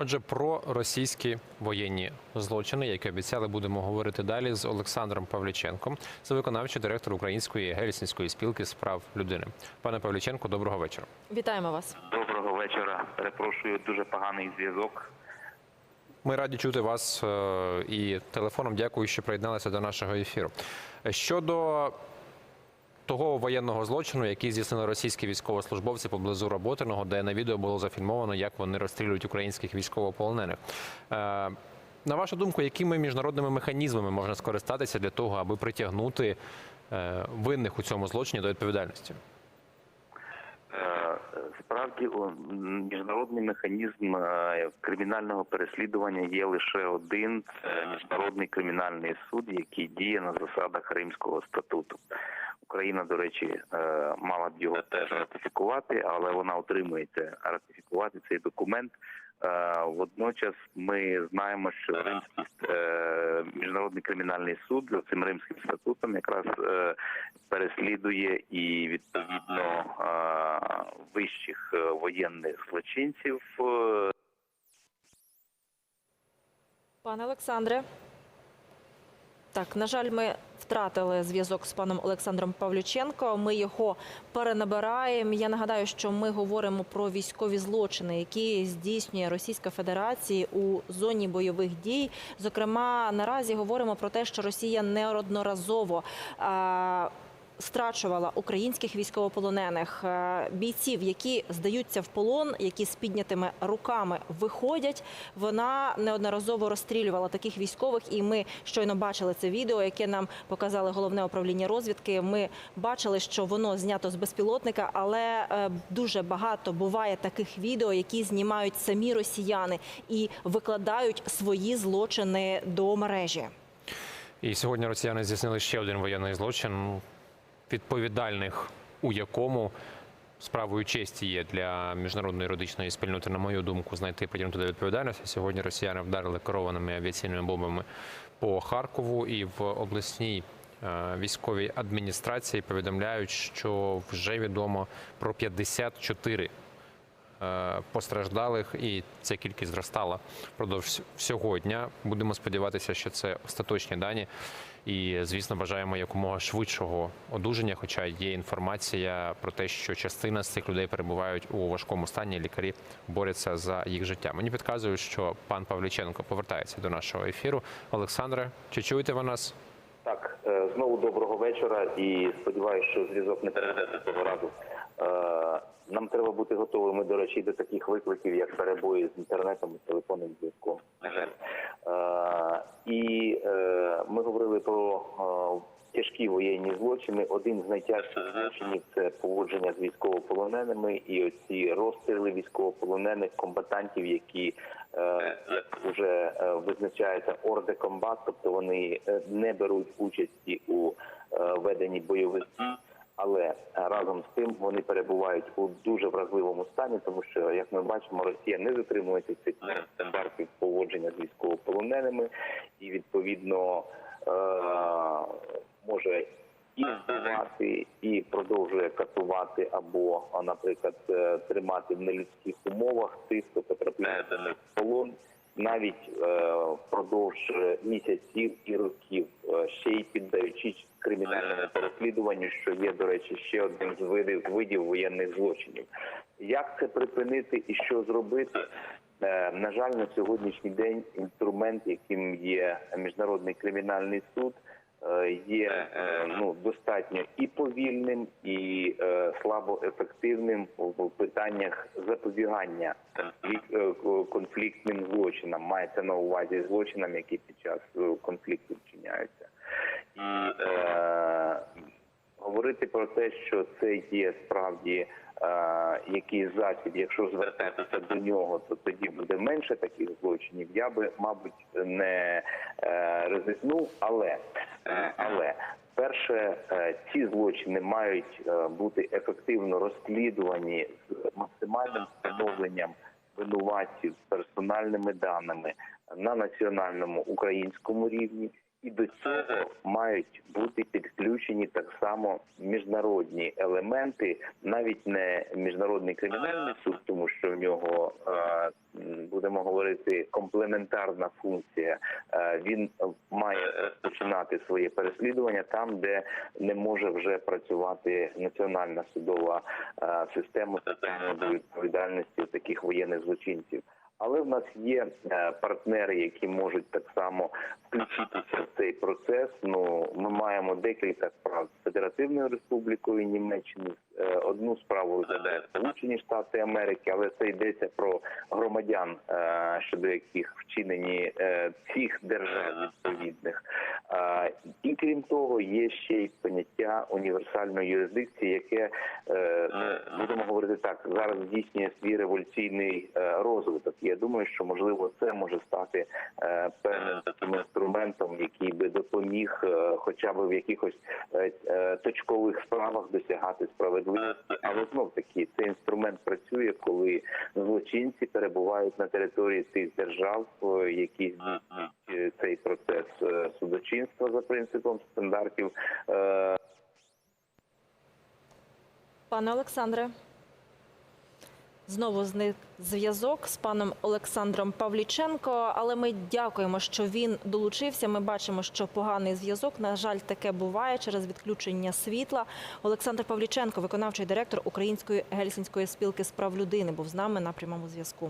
Отже, про російські воєнні злочини, які обіцяли, будемо говорити далі з Олександром Павліченком, це виконавчий директор Української гельсінської спілки з прав людини. Пане Павліченко, доброго вечора. Вітаємо вас. Доброго вечора. Перепрошую, дуже поганий зв'язок. Ми раді чути вас е, і телефоном. Дякую, що приєдналися до нашого ефіру. Щодо того воєнного злочину, який здійснили російські військовослужбовці поблизу Роботиного, де на відео було зафільмовано, як вони розстрілюють українських військовополонених. Е, На вашу думку, якими міжнародними механізмами можна скористатися для того, аби притягнути е, винних у цьому злочині до відповідальності? Е, Справді, міжнародний механізм кримінального переслідування є лише один міжнародний кримінальний суд, який діє на засадах Римського статуту. Україна, до речі, е, мала б його теж ратифікувати, але вона утримується ратифікувати цей документ. Е, Водночас ми знаємо, що Римський е, міжнародний кримінальний суд за цим римським статутом якраз переслідує і відповідно вищих воєнних злочинців. Пане Олександре. Так, на жаль, ми втратили зв'язок з паном Олександром Павлюченко. Ми його перенабираємо. Я нагадаю, що ми говоримо про військові злочини, які здійснює Російська Федерація у зоні бойових дій. Зокрема, наразі говоримо про те, що Росія неодноразово. Страчувала українських військовополонених е, бійців, які здаються в полон, які з піднятими руками виходять. Вона неодноразово розстрілювала таких військових, і ми щойно бачили це відео, яке нам показали головне управління розвідки. Ми бачили, що воно знято з безпілотника, але е, дуже багато буває таких відео, які знімають самі росіяни і викладають свої злочини до мережі. І сьогодні росіяни здійснили ще один воєнний злочин, відповідальних у якому справою честі є для міжнародної юридичної спільноти, на мою думку, знайти притягнути до відповідальності. Сьогодні росіяни вдарили керованими авіаційними бомбами по Харкову і в обласній е, військовій адміністрації повідомляють, що вже відомо про 54 е, постраждалих, і ця кількість зростала впродовж всього дня. Будемо сподіватися, що це остаточні дані. І, звісно, бажаємо якомога швидшого одужання. Хоча є інформація про те, що частина з цих людей перебувають у важкому стані. Лікарі борються за їх життя. Мені підказують, що пан Павліченко повертається до нашого ефіру. Олександре, чи чуєте ви нас? Так, е, знову доброго вечора і сподіваюся, що зв'язок не перейде цього разу. Е, Нам треба бути готовими, до речі, до таких викликів, як перебої з інтернетом і телефонним зв'язком. Е, І е, ми говорили про тяжкі воєнні злочини. Один з найтяжчих злочинів це поводження з військовополоненими і оці розстріли військовополонених комбатантів, які як вже визначається орде комбат, тобто вони не беруть участі у веденні бойових дій. Але е, разом з тим вони перебувають у дуже вразливому стані, тому що, як ми бачимо, Росія не дотримується цих стандартів поводження з військовополоненими, і відповідно е, може і вбивати, і продовжує катувати, або, наприклад, е, тримати в нелюдських умовах тих, хто потрапляє в полон. Навіть е, впродовж місяців і років, ще й піддаючись кримінальному переслідуванню, що є, до речі, ще один з видів видів воєнних злочинів. Як це припинити і що зробити? Е, На жаль, на сьогоднішній день інструмент, яким є міжнародний кримінальний суд, е, є е, ну достатньо і повільним, і е, слабо ефективним в питаннях запобігання конфлік- е, конфліктним злочинам. Мається на увазі злочинам, які під час е, конфлікту вчиняються. І е, говорити про те, що це є справді е, якийсь засіб, якщо звертатися до нього, то тоді буде менше таких злочинів. Я би, мабуть, не е, ризикнув, але, е, але перше, е, ці злочини мають е, бути ефективно розслідувані з максимальним встановленням винуватців з персональними даними на національному українському рівні. І до цього мають бути підключені так само міжнародні елементи, навіть не міжнародний кримінальний суд, тому що в нього е, будемо говорити комплементарна функція. Е, Він має розпочинати своє переслідування там, де не може вже працювати національна судова е, система до відповідальності таких воєнних злочинців. Але в нас є е, партнери, які можуть так само включитися в цей процес. Ну ми маємо декілька справ з Федеративною Республікою Німеччини. Е, Одну справу розглядає Сполучені Штати Америки, але це йдеться про громадян, е, щодо яких вчинені цих держав відповідних. І крім того, є ще й поняття універсальної юрисдикції, яке е, ну, будемо говорити так, зараз здійснює свій революційний е, розвиток. Я думаю, що можливо це може стати е, певним таким інструментом, який би допоміг, е, хоча б в якихось точкових справах досягати справедливості. Але знов таки цей інструмент працює, коли злочинці перебувають на території тих держав, які здійснюють цей процес судочинства за принципом стандартів. Пане Олександре, знову зник зв'язок з паном Олександром Павліченко, але ми дякуємо, що він долучився. Ми бачимо, що поганий зв'язок. На жаль, таке буває через відключення світла. Олександр Павліченко, виконавчий директор Української гельсінської спілки з прав людини, був з нами на прямому зв'язку.